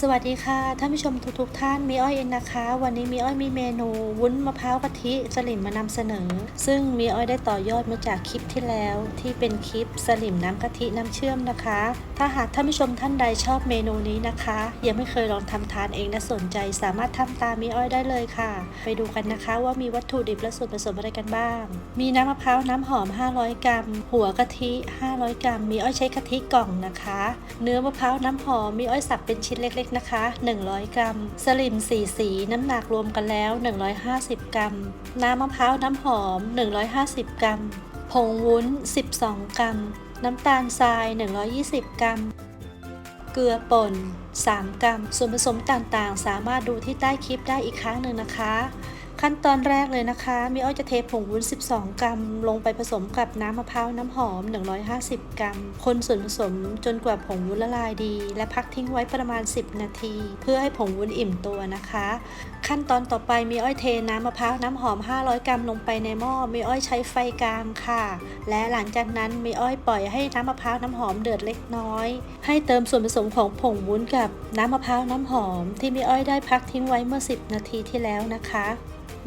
สวัสดีค่ะท่านผู้ชมทุกๆท่านมีอ้อยเองนะคะ วันนี้มีอ้อยมีเมนู วุ้นมะพร้าวกะทิสลิมมานำเสนอ ซึ่งมีอ้อยได้ต่อยอดมาจากคลิปที่แล้ว ที่เป็นคลิปสลิมน้ำกะทิน้ำเชื่อมนะคะ ถ้าหากท่านผู้ชมท่านใดชอบเมนูนี้นะคะ ยังไม่เคยลองทำทานเองและสนใจ สามารถทำตามมีอ้อยได้เลยค่ะ ไปดูกันนะคะว่ามีวัตถุดิบและส่วนผสมอะไรกันบ้าง มีน้ำมะพร้าวน้ำหอม 500 กรัม หัวกะทิ 500 กรัม มีอ้อยใช้กะทิกล่องนะคะ เนื้อมะพร้าวน้ำหอมมีอ้อยสับเป็นชิ้นเล็กกนะคะ 100 กรัม สลิมสีสีน้ำหนักรวมกันแล้ว 150 กรัม น้ำมะพร้าวน้ำหอม 150 กรัม ผงวุ้น 12 กรัม น้ำตาลทราย 120 กรัม เกลือป่น 3 กรัม ส่วนผสมต่างๆ สามารถดูที่ใต้คลิปได้อีกครั้งหนึ่งนะคะ ขั้นตอนแรกเลยนะคะมีอ้อยจะเทผงวุ้น 12 กรัม ลงไปผสมกับน้ำมะพร้าวน้ำหอม 150 กรัม คนส่วนผสมจนกว่าผงวุ้นละลายดี และพักทิ้งไว้ประมาณ 10 นาที เพื่อให้ผงวุ้นอิ่มตัวนะคะ ขั้นตอนต่อไปมีอ้อยเทน้ำมะพร้าวน้ำหอม 500 กรัมลงไปในหม้อมีอ้อยใช้ไฟกลางค่ะ และหลังจากนั้นมีอ้อยปล่อยให้น้ำมะพร้าวน้ำหอมเดือดเล็กน้อย ให้เติมส่วนผสมของผงวุ้นกับน้ำมะพร้าวน้ำหอม ที่มีอ้อยได้พักทิ้งไว้เมื่อ 10 นาทีที่แล้วนะคะ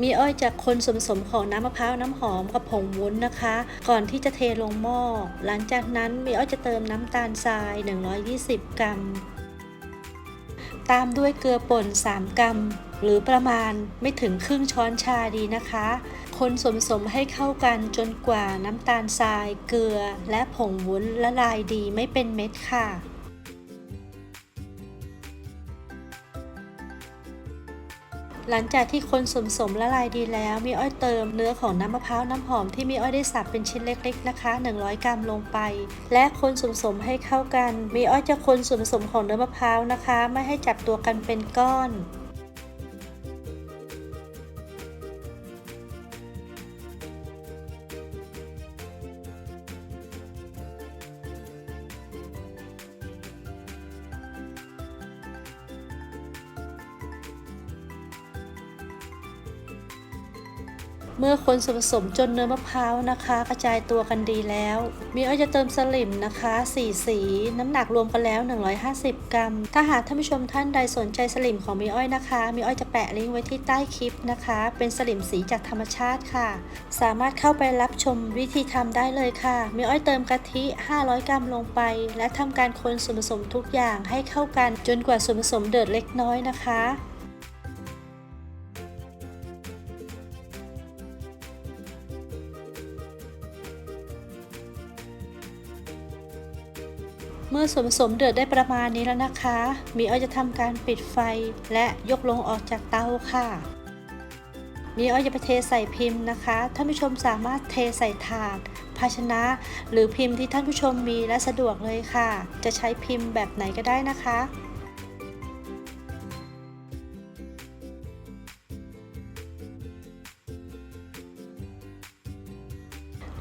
มีอ้อยจากคนส่วนผสมของน้ำมะพร้าวน้ำหอมกับผงวุ้นนะคะ ก่อนที่จะเทลงหม้อ หลังจากนั้นมีอ้อยจะเติมน้ำตาลทราย 120 กรัม ตามด้วยเกลือป่น 3 กรัม หรือประมาณไม่ถึงครึ่งช้อนชาดีนะคะ คนส่วนผสมให้เข้ากันจนกว่าน้ำตาลทราย เกลือ และผงวุ้นละลายดีไม่เป็นเม็ดค่ะ หลังจากที่คนสมสมละลายดีแล้ว มีอ้อยเติมเนื้อของน้ำมะพร้าวน้ำหอมที่มีอ้อยได้สับเป็นชิ้นเล็กๆนะคะ 100 กรัมลงไป และคนสมสมให้เข้ากัน มีอ้อยจะคนส่วนผสมของเนื้อมะพร้าวนะคะ ไม่ให้จับตัวกันเป็นก้อน เมื่อคนส่วนผสมจนเนื้อมะพร้าวนะคะ กระจายตัวกันดีแล้วมีอ้อยจะเติมสลิมนะคะสีสี น้ำหนักรวมกันแล้ว 150 กรัม ถ้าหากท่านผู้ชมท่านใดสนใจสลิมของมีอ้อยนะคะมีอ้อยจะแปะลิงก์ไว้ที่ใต้คลิปนะคะ เป็นสลิมสีจากธรรมชาติค่ะ สามารถเข้าไปรับชมวิธีทำได้เลยค่ะมีอ้อยเติมกะทิ 500 กรัมลงไป และทำการคนส่วนผสมทุกอย่างให้เข้ากันจนกว่าส่วนผสมเดือดเล็กน้อยนะคะ เมื่อส่วนผสมเดือดได้ประมาณนี้แล้วนะคะ มีอ้อยจะทำการปิดไฟและยกลงออกจากเตาค่ะ มีอ้อยจะไปเทใส่พิมพ์นะคะท่านผู้ชมสามารถเทใส่ถาด ภาชนะ หรือพิมพ์ที่ท่านผู้ชมมีและสะดวกเลยค่ะ จะใช้พิมพ์แบบไหนก็ได้นะคะ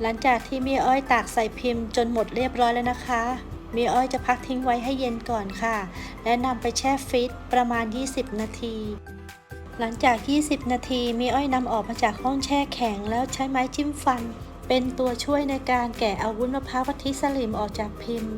หลังจากที่มีอ้อยตากใส่พิมพ์จนหมดเรียบร้อยแล้วนะคะ มีอ้อยจะพักทิ้งไว้ให้เย็นก่อนค่ะ และนำไปแช่ฟรีซประมาณ 20 นาที หลังจาก 20 นาทีมีอ้อยนำออกมาจากห้องแช่แข็งแล้วใช้ไม้จิ้มฟัน เป็นตัวช่วยในการแกะเอาวุ้นมะพร้าวกะทิสลิมออกจากพิมพ์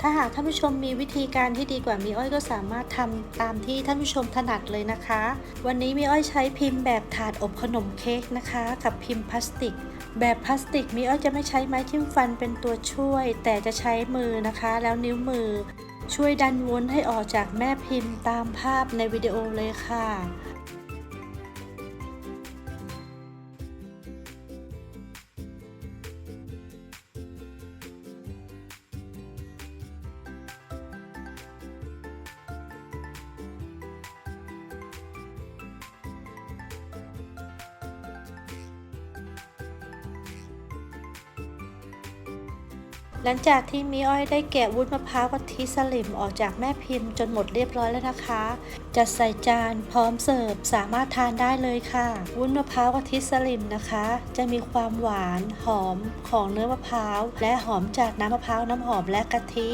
ถ้าหากท่านผู้ชมมีวิธีการที่ดีกว่ามีอ้อยก็สามารถทำตามที่ท่านผู้ชมถนัดเลยนะคะ วันนี้มีอ้อยใช้พิมพ์แบบถาดอบขนมเค้กนะคะ กับพิมพ์พลาสติก แบบพลาสติกมีอ้อยจะไม่ใช้ไม้จิ้มฟันเป็นตัวช่วย แต่จะใช้มือนะคะ แล้วนิ้วมือ ช่วยดันวนให้ออกจากแม่พิมพ์ตามภาพในวิดีโอเลยค่ะ หลังจากที่มีอ้อยได้แกะวุ้นมะพร้าวกะทิสลิมออกจากแม่พิมพ์จนหมดเรียบร้อยแล้วนะคะ จัดใส่จานพร้อมเสิร์ฟสามารถทานได้เลยค่ะ วุ้นมะพร้าวกะทิสลิมนะคะ จะมีความหวานหอมของเนื้อมะพร้าว และหอมจากน้ำมะพร้าวน้ำหอมและกะทิ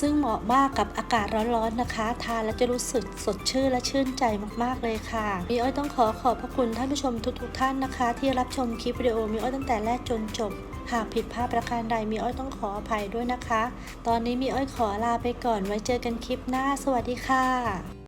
ซึ่งเหมาะมากกับอากาศร้อนๆนะคะ ทานแล้วจะรู้สึกสดชื่นและชื่นใจมากๆเลยค่ะมีอ้อยต้องขอขอบพระคุณท่านผู้ชมทุกๆท่านนะคะ ที่รับชมคลิปวิดีโอมีอ้อยตั้งแต่แรกจนจบหากผิดพลาดประการใดมีอ้อยต้องขออภัยภัยด้วยนะคะ ตอนนี้มีอ้อยขอลาไปก่อนไว้เจอกันคลิปหน้า สวัสดีค่ะ